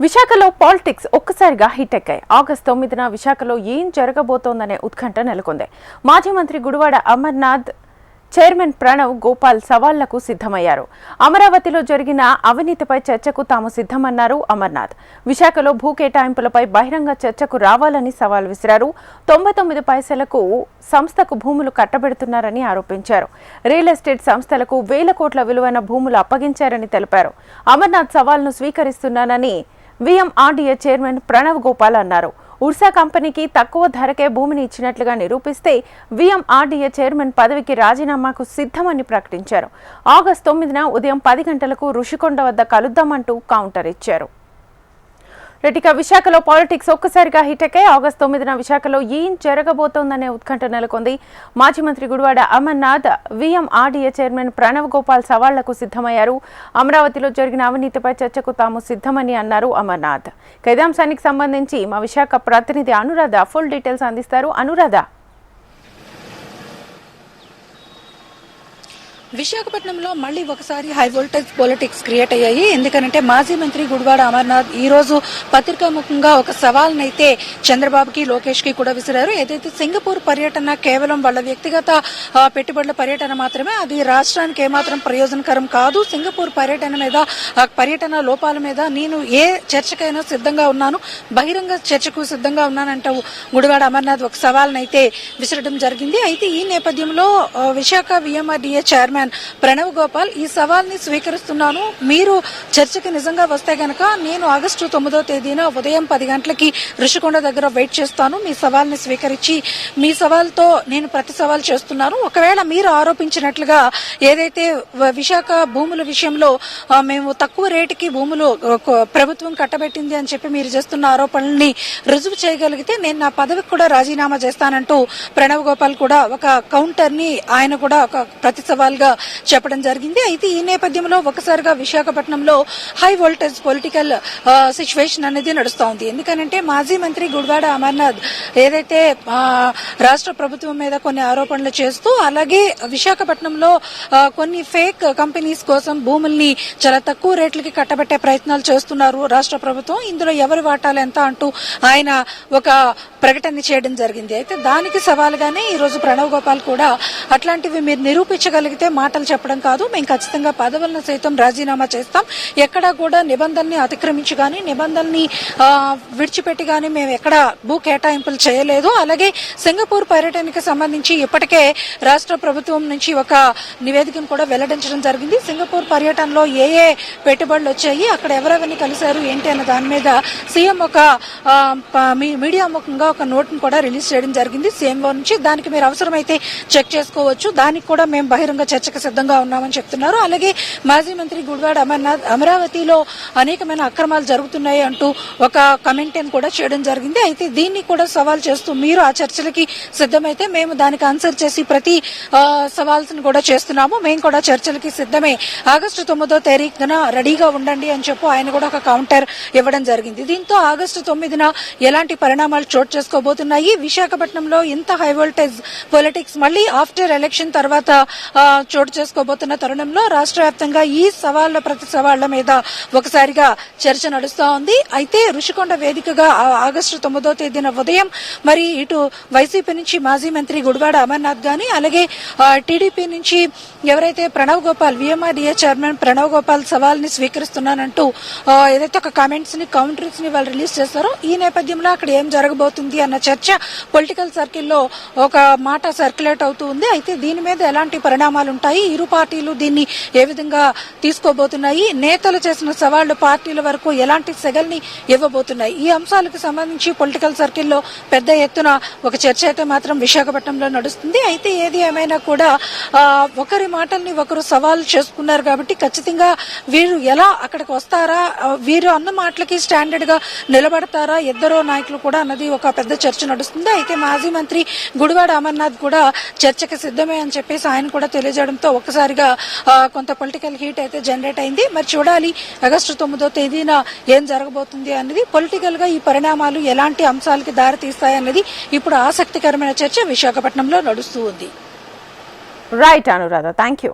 విశాఖలో పాలిటిక్స్ ఒక్కసారిగా hit ఎక్కాయి. August తొమ్మిదిన విశాఖలో ఏం జరగబోతోందనే ఉత్కంఠ నెలకొంది. మాజీ మంత్రి గుడివాడ అమర్నాథ్ చైర్మన్ ప్రణవ్ గోపాల్ సవాళ్ళకు సిద్ధమయ్యారు. అమరావతిలో జరిగిన అవినీతిపై చర్చకు తాము సిద్ధమన్నారు అమర్నాథ్. విశాఖలో భూ కేటాయింపులపై బహిరంగ చర్చకు రావాలని సవాల్ విసిరారు. తొంభై తొమ్మిది పైసలకు సంస్థకు భూములు కట్టబెడుతున్నారని ఆరోపించారు. రియల్ ఎస్టేట్ సంస్థలకు వేల కోట్ల విలువైన భూములు అప్పగించారని తెలిపారు. అమర్నాథ్ సవాల్ను స్వీకరిస్తున్నానని విఎంఆర్డీఏ చైర్మన్ ప్రణవ్ గోపాల్ అన్నారు. ఉర్సా కంపెనీకి తక్కువ ధరకే భూమిని ఇచ్చినట్లుగా నిరూపిస్తే విఎంఆర్డీఏ చైర్మన్ పదవికి రాజీనామాకు సిద్ధమని ప్రకటించారు. ఆగస్టు తొమ్మిదిన ఉదయం పది గంటలకు ఋషికొండ వద్ద కలుద్దామంటూ కౌంటర్ ఇచ్చారు. రెటిక విశాఖలో పాలిటిక్స్ ఒక్కసారిగా హిట్ ఎక్కాయి ఆగస్టు తొమ్మిదిన విశాఖలో ఏం జరగబోతోందనే ఉత్కంఠ నెలకొంది. మాజీ మంత్రి గుడివాడ అమర్నాథ్ విఎంఆర్డీఏ చైర్మన్ ప్రణవ్ గోపాల్ సవాళ్ళకు సిద్ధమయ్యారు. అమరావతిలో జరిగిన అవినీతిపై చర్చకు తాము సిద్ధమని అన్నారు అమర్నాథ్. ఖైదాంశానికి సంబంధించి మా విశాఖ ప్రతినిధి అనురాధ ఫుల్ డీటెయిల్స్ అందిస్తారు. అనురాధ. విశాఖపట్నంలో మళ్ళీ ఒకసారి హై వోల్టేజ్ పొలిటిక్స్ క్రియేట్ అయ్యాయి. ఎందుకనంటే మాజీ మంత్రి గుడివాడ అమర్నాథ్ ఈ రోజు పత్రికాముఖంగా ఒక సవాల్నైతే చంద్రబాబుకి లోకేష్కి కూడా విసిరారు. ఏదైతే సింగపూర్ పర్యటన కేవలం వాళ్ళ వ్యక్తిగత పెట్టుబడుల పర్యటన మాత్రమే అది రాష్ట్రానికి ఏమాత్రం ప్రయోజనకరం కాదు. సింగపూర్ పర్యటన మీద ఆ పర్యటన లోపాల మీద నేను ఏ చర్చకైనా సిద్ధంగా ఉన్నాను. బహిరంగ చర్చకు సిద్ధంగా ఉన్నానంటూ గుడివాడ అమర్నాథ్ ఒక సవాల్నైతే విసరడం జరిగింది. అయితే ఈ నేపథ్యంలో విశాఖ విఎంఆర్డీఏ చైర్మన్ ప్రణవ్ గోపాల్ ఈ సవాల్ని స్వీకరిస్తున్నాను. మీరు చర్చకి నిజంగా వస్తే గనక నేను ఆగస్టు తొమ్మిదో తేదీన ఉదయం పది గంటలకి ఋషికొండ దగ్గర వెయిట్ చేస్తాను. మీ సవాల్ని స్వీకరించి మీ సవాల్తో నేను ప్రతి సవాల్ చేస్తున్నాను. ఒకవేళ మీరు ఆరోపించినట్లుగా ఏదైతే విశాఖ భూముల విషయంలో మేము తక్కువ రేటుకి భూములు ప్రభుత్వం కట్టబెట్టింది అని చెప్పి మీరు చేస్తున్న ఆరోపణల్ని రుజువు చేయగలిగితే నేను నా పదవికి కూడా రాజీనామా చేస్తానంటూ ప్రణవ్ గోపాల్ కూడా ఒక కౌంటర్ని ఆయన కూడా ఒక ప్రతి సవాల్గా చెప్పడం జరిగింది. అయితే ఈ నేపథ్యంలో ఒకసారిగా విశాఖపట్నంలో హై వోల్టేజ్ పొలిటికల్ సిచ్యువేషన్ అనేది నడుస్తోంది ఎందుకనంటే మాజీ మంత్రి గుడివాడ అమర్నాథ్ ఏదైతే రాష్ట్ర ప్రభుత్వం మీద కొన్ని ఆరోపణలు చేస్తూ అలాగే విశాఖపట్నంలో కొన్ని ఫేక్ కంపెనీస్ కోసం భూముల్ని చాలా తక్కువ రేట్లకి కట్టబెట్టే ప్రయత్నాలు చేస్తున్నారు రాష్ట్ర ప్రభుత్వం. ఇందులో ఎవరి వాటాలు ఎంత అంటూ ఆయన ఒక ప్రకటన చేయడం జరిగింది. అయితే దానికి సవాలుగానే ఈ రోజు ప్రణవ్ గోపాల్ కూడా అట్లాంటివి మీరు నిరూపించగలిగితే మాటలు చెప్పడం కాదు. మేము ఖచ్చితంగా పదవులను సైతం రాజీనామా చేస్తాం. ఎక్కడా కూడా నిబంధనని అతిక్రమించి కానీ నిబంధనని విడిచిపెట్టి కానీ మేము ఎక్కడ భూ కేటాయింపులు చేయలేదు. అలాగే సింగపూర్ పర్యటనకి సంబంధించి ఇప్పటికే రాష్ట్ర ప్రభుత్వం నుంచి ఒక నివేదికను కూడా వెల్లడించడం జరిగింది. సింగపూర్ పర్యటనలో ఏ ఏ పెట్టుబడులు వచ్చాయి అక్కడ ఎవరెవరిని కలిశారు ఏంటి అన్న దాని మీద సీఎం ఒక మీ- మీడియా ముఖంగా ఒక నోట్ను కూడా రిలీజ్ చేయడం జరిగింది. సీఎంఓ నుంచి దానికి మీరు అవసరమైతే చెక్ చేసుకోవచ్చు. దానికి కూడా మేము బహిరంగ చర్చకు సిద్ధంగా ఉన్నామని చెప్తున్నారు. అలాగే మాజీ మంత్రి గుడివాడ అమర్నాథ్ అమరావతిలో అనేకమైన అక్రమాలు జరుగుతున్నాయి అంటూ ఒక కమెంట్ కూడా చేయడం జరిగింది. అయితే దీన్ని కూడా సవాల్ చేస్తూ మీరు ఆ చర్చలకి సిద్ధమైతే మేము దానికి ఆన్సర్ చేసి ప్రతి సవాల్స్ని సవాల్స్ కూడా చేస్తున్నాము. మేము కూడా చర్చలకి సిద్ధమే. ఆగస్టు తొమ్మిదో తారీఖున రెడీగా ఉండండి అని చెప్పు ఆయన కూడా ఒక కౌంటర్ ఇవ్వడం జరిగింది. దీంతో ఆగస్టు తొమ్మిదిన ఎలాంటి పరిణామాలు చోటు చేసుకోబోతున్నాయి? విశాఖపట్నంలో ఇంత హై వోల్టేజ్ పొలిటిక్స్ మళ్ళీ ఆఫ్టర్ ఎలక్షన్ తర్వాత చోటు చేసుకోబోతున్న తరుణంలో రాష్ట్ర వ్యాప్తంగా ఈ సవాళ్ళ ప్రతి సవాళ్ళ మీద ఒకసారిగా చర్చ నడుస్తూ ఉంది. అయితే ఋషికొండ వేదికగా ఆగస్టు తొమ్మిదో తేదీన ఉదయం మరి ఇటు వైసీపీ నుంచి మాజీ మంత్రి గుడివాడ అమర్నాథ్ గాని అలాగే టీడీపీ నుంచి ఎవరైతే ప్రణవ్ గోపాల్ విఎంఆర్డీఏ చైర్మన్ ప్రణవ్ గోపాల్ సవాల్ని స్వీకరిస్తున్నానంటూ ఏదైతే ఒక కామెంట్స్ని కౌంటర్స్ని వాళ్ళు రిలీజ్ చేస్తారో ఈ నేపథ్యంలో అక్కడ ఏం జరగబోతుంది అన్న చర్చ పొలిటికల్ సర్కిల్లో ఒక మాట సర్క్యులేట్ అవుతూ ఉంది. అయితే దీని మీద ఎలాంటి పరిణామాలు ఉంటాయి? ఇరు పార్టీలు దీన్ని ఏ విధంగా తీసుకోబోతున్నాయి? నేతలు చేసిన సవాళ్ళు పార్టీల వరకు ఎలాంటి సెగల్ని ఇవ్వబోతున్నాయి? ఈ అంశాలకు సంబంధించి పొలిటికల్ సర్కిల్లో పెద్ద ఎత్తున ఒక చర్చ అయితే మాత్రం విశాఖపట్నంలో నడుస్తుంది. అయితే ఏది ఏమైనా కూడా ఒకరి మాటల్ని ఒకరు సవాల్ చేసుకున్నారు కాబట్టి ఖచ్చితంగా వీరు ఎలా అక్కడికి వస్తారా? వీరు అన్న మాటలకి స్టాండర్డ్గా నిలబడతారా? ఇద్దరు నాయకులు కూడా అన్నది ఒక పెద్ద చర్చ నడుస్తుంది. అయితే మాజీ మంత్రి గుడివాడ అమర్నాథ్ కూడా చర్చకి సిద్ధమే అని చెప్పేసి ఆయన కూడా తెలియజేయడం తెలియజేయడంతో ఒక్కసారిగా కొంత పొలిటికల్ హీట్ అయితే జనరేట్ అయింది. మరి చూడాలి ఆగస్టు తొమ్మిదో తేదీన ఏం జరగబోతుంది అనేది పొలిటికల్గా ఈ పరిణామాలు ఎలాంటి అంశాలకి దారితీస్తాయన్నది ఇప్పుడు ఆసక్తికరమైన చర్చ విశాఖపట్నంలో నడుస్తూ ఉంది. Right Anuradha thank you